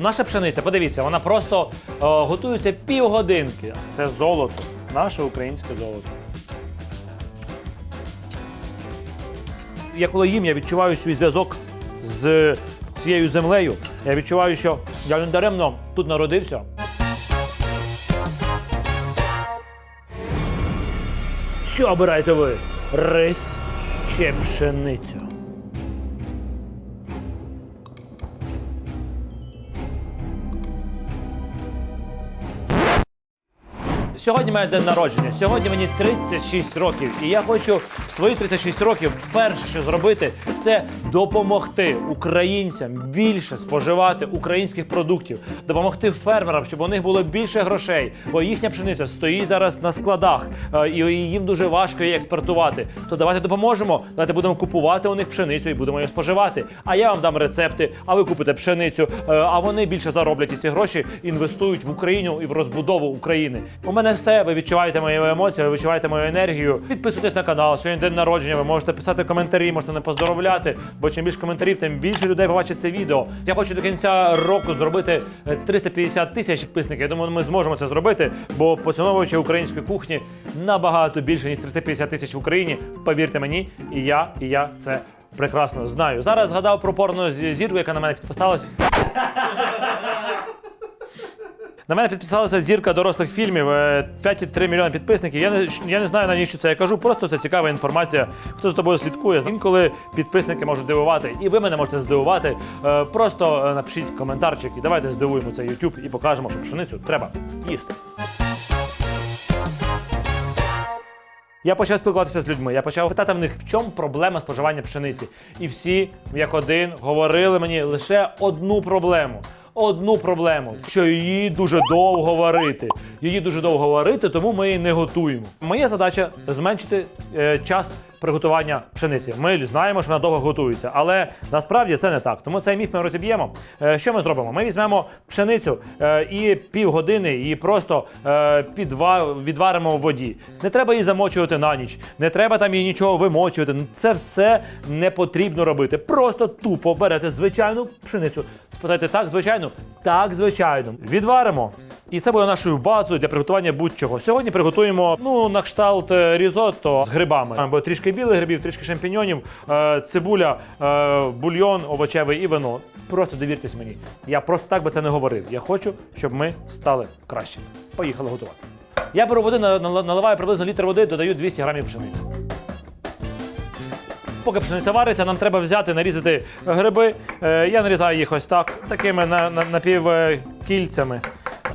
Наша пшениця, подивіться, вона просто е, готується півгодинки. Це золото, наше українське золото. Я коли їм, я відчуваю свій зв'язок з цією землею. Я відчуваю, що я не даремно тут народився. Що обираєте ви? Рис чи пшеницю? Сьогодні мене день народження. Сьогодні мені 36 років. І я хочу в свої 36 років перше, що зробити, це допомогти українцям більше споживати українських продуктів, допомогти фермерам, щоб у них було більше грошей. Бо їхня пшениця стоїть зараз на складах, е, і їм дуже важко її експортувати. То давайте допоможемо. Давайте будемо купувати у них пшеницю і будемо її споживати. А я вам дам рецепти, а ви купите пшеницю, е, а вони більше зароблять і ці гроші інвестують в Україну і в розбудову України. У мене все. Ви відчуваєте мої емоції, ви відчуваєте мою енергію. Підписуйтесь на канал. Сьогодні день народження. Ви можете писати коментарі, можете не поздоровляти. Бо чим більше коментарів, тим більше людей побачить це відео. Я хочу до кінця року зробити е, 350 тисяч підписників. Я думаю, ми зможемо це зробити, бо поціновувачі української кухні набагато більше ніж 350 тисяч в Україні. Повірте мені, і я, і я це прекрасно знаю. Зараз згадав про порну зі- зірку, яка на мене підписалась. На мене підписалася зірка дорослих фільмів, е, 5,3 мільйони підписників. Я не, я не знаю навіщо це я кажу, просто це цікава інформація. Хто за тобою слідкує. Інколи підписники можуть дивувати, і ви мене можете здивувати. Е, Просто е, напишіть коментарчик і давайте здивуємо цей YouTube і покажемо, що пшеницю треба їсти. Я почав спілкуватися з людьми. Я почав питати в них, в чому проблема споживання пшениці. І всі, як один, говорили мені лише одну проблему. Одну проблему, що її дуже довго варити. Її дуже довго варити, тому ми її не готуємо. Моя задача зменшити е, час приготування пшениці. Ми знаємо, що вона довго готується, але насправді це не так. Тому цей міф ми розіб'ємо. Е, що ми зробимо? Ми візьмемо пшеницю е, і півгодини її просто е, відваримо в воді. Не треба її замочувати на ніч, не треба там її нічого вимочувати. Це все не потрібно робити. Просто тупо берете звичайну пшеницю. Спитайте, так, звичайно? Так, звичайно. Відваримо. І це буде нашою базою для приготування будь-чого. Сьогодні приготуємо ну, на кшталт е, різотто з грибами. Або трішки білих грибів, трішки шампіньонів, е, цибуля, е, бульйон овочевий і вино. Просто довіртесь мені. Я просто так би це не говорив. Я хочу, щоб ми стали краще. Поїхали готувати. Я беру води, на- на- наливаю приблизно літр води, додаю 200 грамів пшениці. Поки пшениця вариться, нам треба взяти, нарізати гриби. Я нарізаю їх ось так, такими на, на, напівкільцями.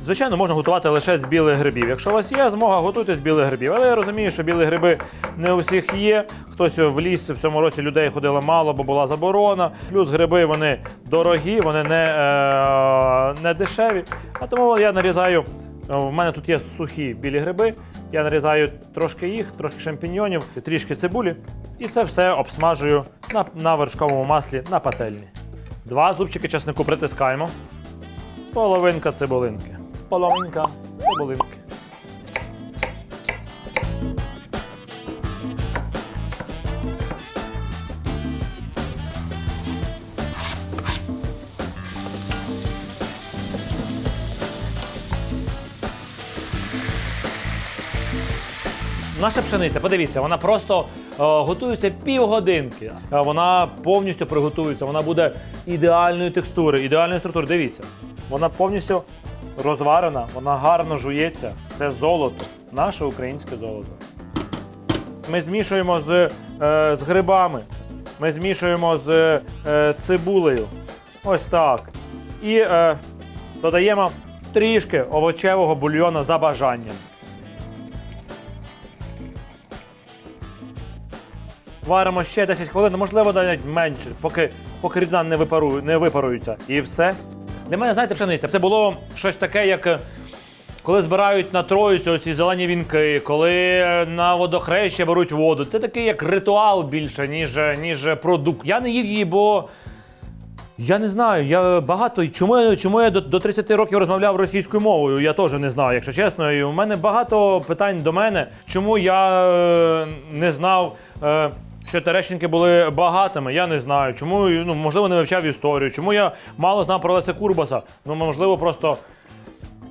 Звичайно, можна готувати лише з білих грибів. Якщо у вас є змога, готуйте з білих грибів. Але я розумію, що білі гриби не у всіх є. Хтось в ліс в цьому році людей ходило мало, бо була заборона. Плюс гриби вони дорогі, вони не, е, не дешеві. А тому я нарізаю. У мене тут є сухі білі гриби. Я нарізаю трошки їх, трошки шампіньйонів, трішки цибулі. І це все обсмажую на, на вершковому маслі на пательні. Два зубчики чеснику притискаємо. Половинка цибулинки. Половинка цибулинки. Наша пшениця, подивіться, вона просто е, готується півгодинки. Е, вона повністю приготується, вона буде ідеальної текстури, ідеальної структури. Дивіться, вона повністю розварена, вона гарно жується. Це золото, наше українське золото. Ми змішуємо з, е, з грибами, ми змішуємо з е, цибулею. Ось так. І е, додаємо трішки овочевого бульйону за бажанням. Варимо ще 10 хвилин, можливо, навіть менше, поки, поки рідина не, випару, не випарується. І все. Для мене, знаєте, пшениця, це було щось таке, як е, коли збирають на троїцю ці зелені вінки, коли е, на водохреща беруть воду. Це такий як ритуал більше, ніж, ніж продукт. Я не їв її, бо. Я не знаю, я багато. Чому, я- чому я до, до 30 років розмовляв російською мовою? Я теж не знаю, якщо чесно. І у мене багато питань до мене, чому я е, не знав. Е, що Терещенки були багатими, я не знаю. Чому ну, можливо не вивчав історію, чому я мало знав про Леся Курбаса. Ну, можливо, просто.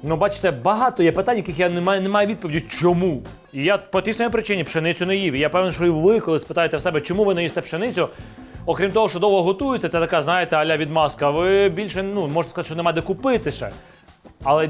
Ну, бачите, багато є питань, яких я не маю, не маю відповіді, чому. І я по тій самій причині пшеницю не їв. І я певен, що і ви, коли спитаєте в себе, чому ви не їсте пшеницю. Окрім того, що довго готується, це така, знаєте, аля відмазка. Ви більше, ну, можете сказати, що нема де купити ще. Але,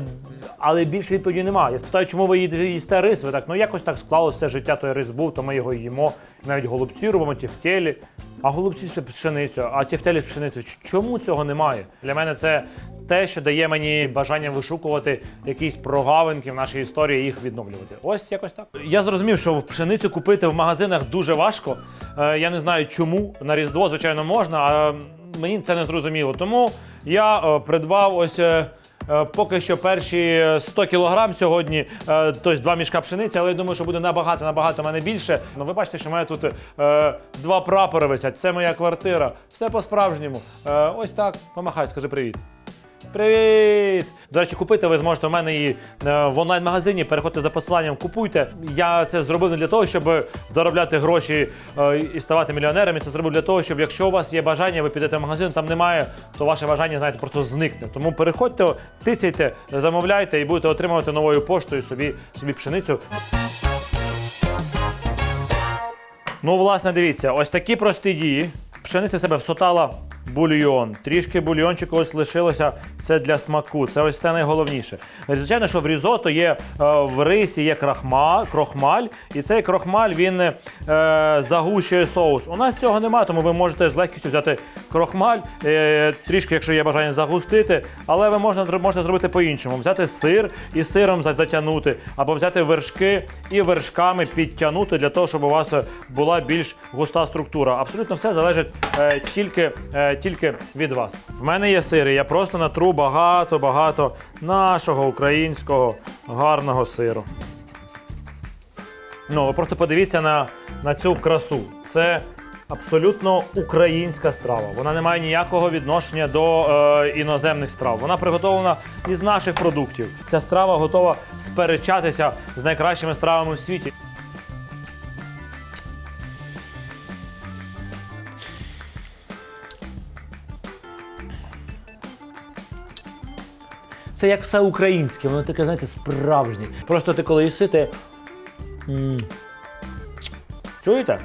але більше відповіді немає. Я спитаю, чому ви їсте рис? Ви так, ну якось так склалося життя, той рис був, то ми його їмо. Навіть голубці робимо, тефтелі. А голубці це пшеницю, а тефтелі пшеницю. Ч- Чому цього немає? Для мене це те, що дає мені бажання вишукувати якісь прогавинки в нашій історії і їх відновлювати. Ось якось так. Я зрозумів, що пшеницю купити в магазинах дуже важко. Е, Я не знаю чому. На Різдво, звичайно, можна, а мені це не зрозуміло. Тому я е, придбав ось. Е, Е, Поки що перші е, 100 кілограм сьогодні, е, тобто два мішка пшениці, але я думаю, що буде набагато, набагато мене більше. Ну ви бачите, що в мене тут е, два прапори висять. Це моя квартира. Все по-справжньому. Е, ось так. Помахай, скажи привіт. Привіт! До речі, купити ви зможете у мене і е, в онлайн-магазині. Переходьте за посиланням, купуйте. Я це зробив не для того, щоб заробляти гроші е, і ставати мільйонерами. Це зробив для того, щоб якщо у вас є бажання, ви підете в магазин, там немає, то ваше бажання, знаєте, просто зникне. Тому переходьте, тисяйте, замовляйте і будете отримувати новою поштою собі, собі пшеницю. Ну, власне, дивіться, ось такі прості дії. Пшениця в себе всотала бульйон. Трішки бульйончику ось лишилося. Це для смаку. Це ось те найголовніше. Звичайно, що в різото є е, в рисі є крахма, крохмаль, і цей крохмаль він е, загущує соус. У нас цього немає, тому ви можете з легкістю взяти крохмаль, е, трішки, якщо є бажання загустити, але ви можна, можете зробити по-іншому. Взяти сир і сиром затягнути, або взяти вершки і вершками підтягнути для того, щоб у вас була більш густа структура. Абсолютно все залежить е, тільки, е, тільки від вас. В мене є сир, і я просто натру багато-багато нашого українського гарного сиру. Ну, ви просто подивіться на, на цю красу. Це абсолютно українська страва. Вона не має ніякого відношення до е, іноземних страв. Вона приготовлена із наших продуктів. Ця страва готова сперечатися з найкращими стравами в світі. Це як все українське, воно таке, знаєте, справжнє. Просто ти коли їси, ти. Чуєте?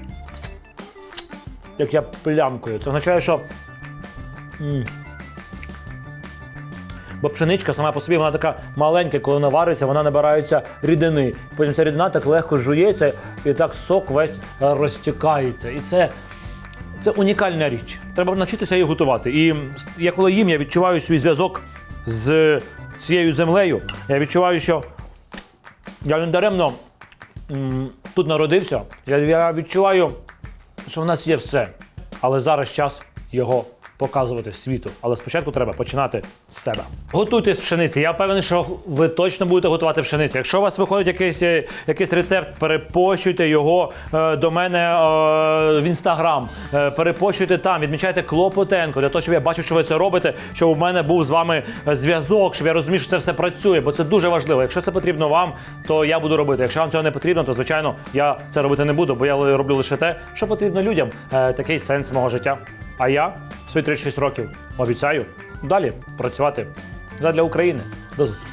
Як я плямкою. Це означає, що. Бо пшеничка сама по собі вона така маленька, коли вона вариться, вона набирається рідини. Потім ця рідина так легко жується і так сок весь е, розтікається. І це, це унікальна річ. Треба навчитися її готувати. І я коли їм, я відчуваю свій зв'язок з цією землею. Я відчуваю, що я не даремно тут народився. Я, відчуваю, що в нас є все. Але зараз час його показувати світу. Але спочатку треба починати себе. Готуйте з пшениці. Я впевнений, що ви точно будете готувати пшеницю. Якщо у вас виходить якийсь, е, якийсь рецепт, перепощуйте його е, до мене е, в інстаграм. Е, перепощуйте там, відмічайте Клопотенко, для того, щоб я бачив, що ви це робите, щоб у мене був з вами е, зв'язок, щоб я розумів, що це все працює, бо це дуже важливо. Якщо це потрібно вам, то я буду робити. Якщо вам цього не потрібно, то звичайно я це робити не буду, бо я роблю лише те, що потрібно людям. Е, такий сенс мого життя. А я в свої 36 років обіцяю далі працювати задля України. До зустрічі.